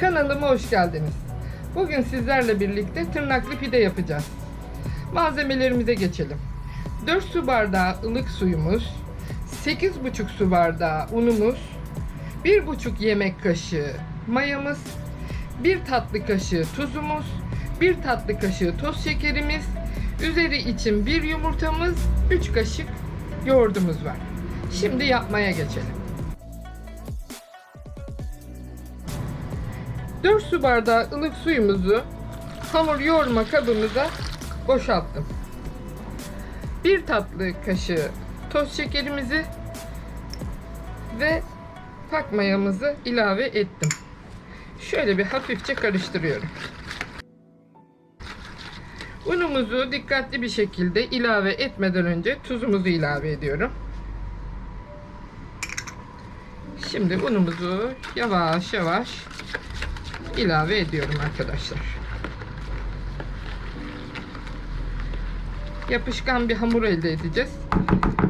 Kanalıma hoş geldiniz. Bugün sizlerle birlikte tırnaklı pide yapacağız. Malzemelerimize geçelim. 4 su bardağı ılık suyumuz, 8,5 su bardağı unumuz, 1,5 yemek kaşığı mayamız, 1 tatlı kaşığı tuzumuz, 1 tatlı kaşığı toz şekerimiz, üzeri için 1 yumurtamız, 3 kaşık yoğurdumuz var. Şimdi yapmaya geçelim. 4 su bardağı ılık suyumuzu hamur yoğurma kabımıza boşalttım. 1 tatlı kaşığı toz şekerimizi ve pak mayamızı ilave ettim. Şöyle bir hafifçe karıştırıyorum. Unumuzu dikkatli bir şekilde ilave etmeden önce tuzumuzu ilave ediyorum. Şimdi unumuzu yavaş yavaş ilave ediyorum arkadaşlar. Yapışkan bir hamur elde edeceğiz.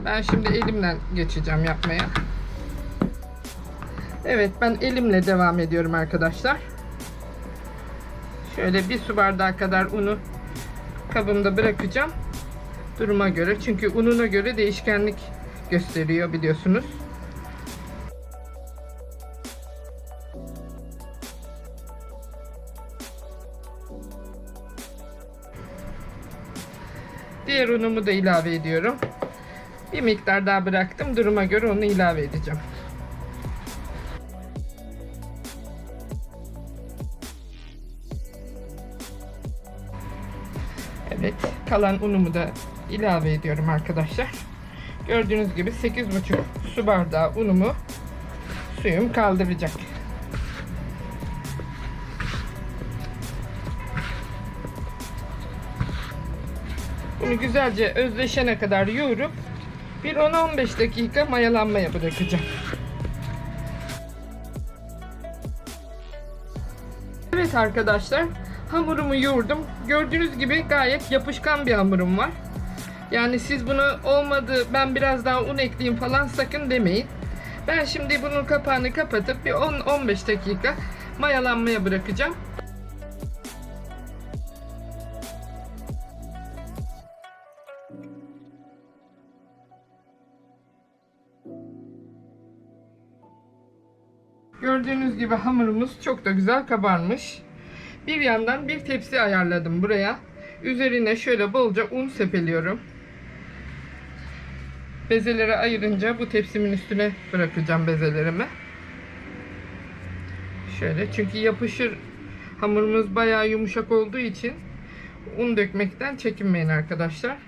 Ben şimdi elimle geçeceğim yapmaya. Evet ben elimle devam ediyorum arkadaşlar. Şöyle bir su bardağı kadar unu kabımda bırakacağım. Duruma göre. Çünkü ununa göre değişkenlik gösteriyor biliyorsunuz. Diğer unumu da ilave ediyorum. Bir miktar daha bıraktım. Duruma göre onu ilave edeceğim. Evet, kalan unumu da ilave ediyorum arkadaşlar. Gördüğünüz gibi 8,5 su bardağı unumu suyum kaldıracak. Bunu güzelce özleşene kadar yoğurup bir 10-15 dakika mayalanmaya bırakacağım. Evet arkadaşlar hamurumu yoğurdum. Gördüğünüz gibi gayet yapışkan bir hamurum var. Yani siz bunu olmadı ben biraz daha un ekleyeyim falan sakın demeyin. Ben şimdi bunun kapağını kapatıp bir 10-15 dakika mayalanmaya bırakacağım. Gördüğünüz gibi hamurumuz çok da güzel kabarmış. Bir yandan bir tepsi ayarladım buraya. Üzerine şöyle bolca un sepeliyorum. Bezeleri ayırınca bu tepsimin üstüne bırakacağım bezelerimi. Şöyle çünkü yapışır hamurumuz bayağı yumuşak olduğu için un dökmekten çekinmeyin arkadaşlar.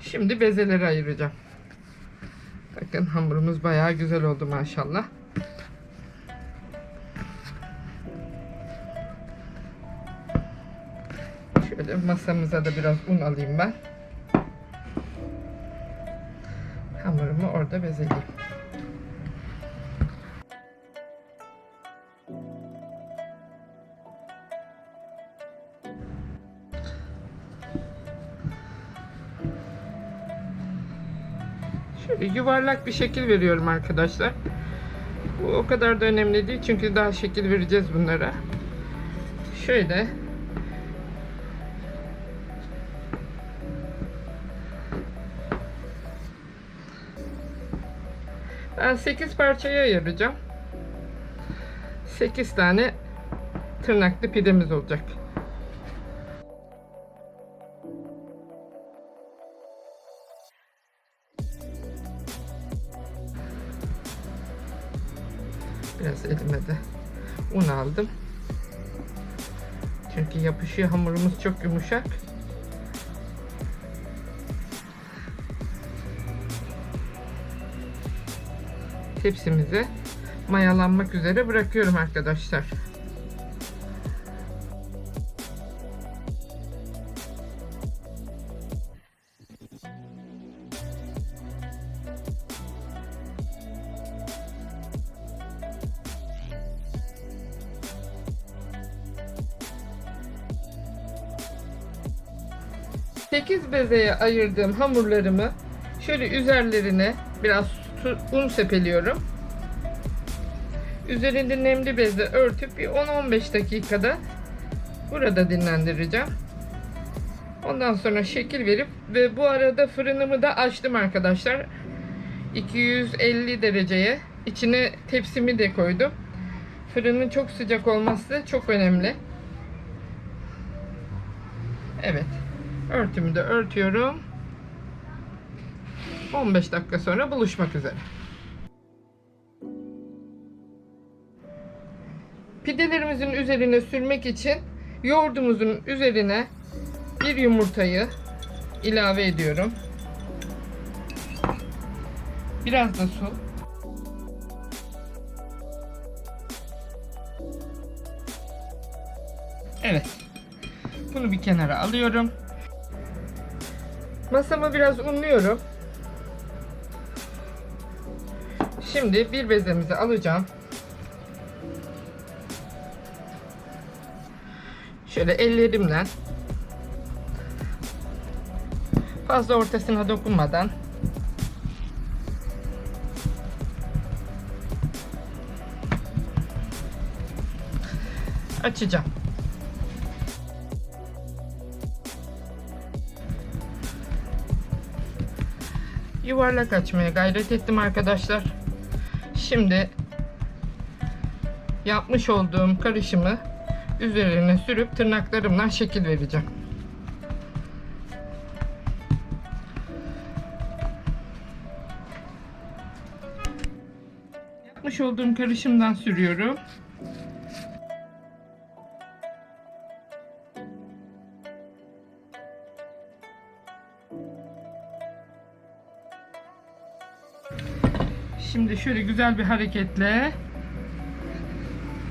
Şimdi bezeleri ayıracağım. Bakın hamurumuz bayağı güzel oldu maşallah. Masamıza da biraz un alayım ben. Hamurumu orada bezeleyeyim. Şöyle yuvarlak bir şekil veriyorum arkadaşlar. Bu o kadar da önemli değil çünkü daha şekil vereceğiz bunlara. Şöyle Ben 8 parçaya ayıracağım. 8 tane tırnaklı pidemiz olacak. Biraz elime de un aldım. Çünkü yapışıyor hamurumuz çok yumuşak. tepsimizi mayalanmak üzere bırakıyorum arkadaşlar. Sekiz bezeye ayırdığım hamurlarımı şöyle üzerlerine biraz un sepeliyorum. Üzerinde nemli bezle örtüp bir 10-15 dakikada burada dinlendireceğim. Ondan sonra şekil verip ve bu arada fırınımı da açtım arkadaşlar. 250 dereceye. İçine tepsimi de koydum. Fırının çok sıcak olması çok önemli. Evet. Örtümü de örtüyorum. 15 dakika sonra buluşmak üzere. Pidelerimizin üzerine sürmek için yoğurdumuzun üzerine bir yumurtayı ilave ediyorum. Biraz da su. Evet. Bunu bir kenara alıyorum. Masamı biraz unluyorum. Şimdi bir bezemizi alacağım. Şöyle ellerimle fazla ortasına dokunmadan açacağım. Yuvarlak açmaya gayret ettim arkadaşlar. Şimdi yapmış olduğum karışımı üzerine sürüp tırnaklarımla şekil vereceğim. Yapmış olduğum karışımdan sürüyorum. Şimdi şöyle güzel bir hareketle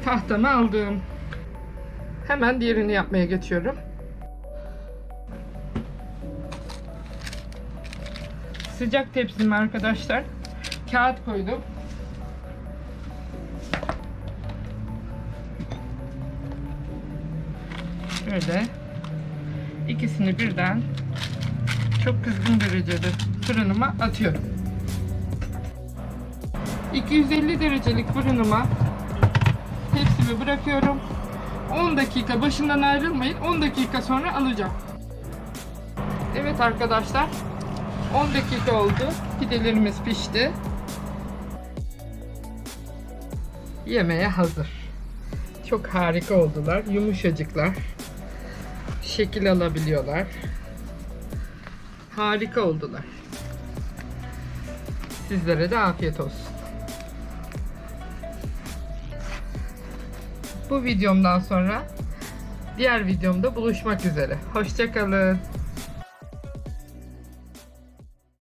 tahtamı aldım. Hemen diğerini yapmaya geçiyorum. Sıcak tepsime arkadaşlar kağıt koydum. Şöyle ikisini birden çok kızgın derecede fırınıma atıyorum. 250 derecelik fırınıma tepsimi bırakıyorum. 10 dakika başından ayrılmayın. 10 dakika sonra alacağım. Evet arkadaşlar. 10 dakika oldu. Pidelerimiz pişti. Yemeğe hazır. Çok harika oldular. Yumuşacıklar. Şekil alabiliyorlar. Harika oldular. Sizlere de afiyet olsun. Bu videomdan sonra diğer videomda buluşmak üzere. Hoşçakalın.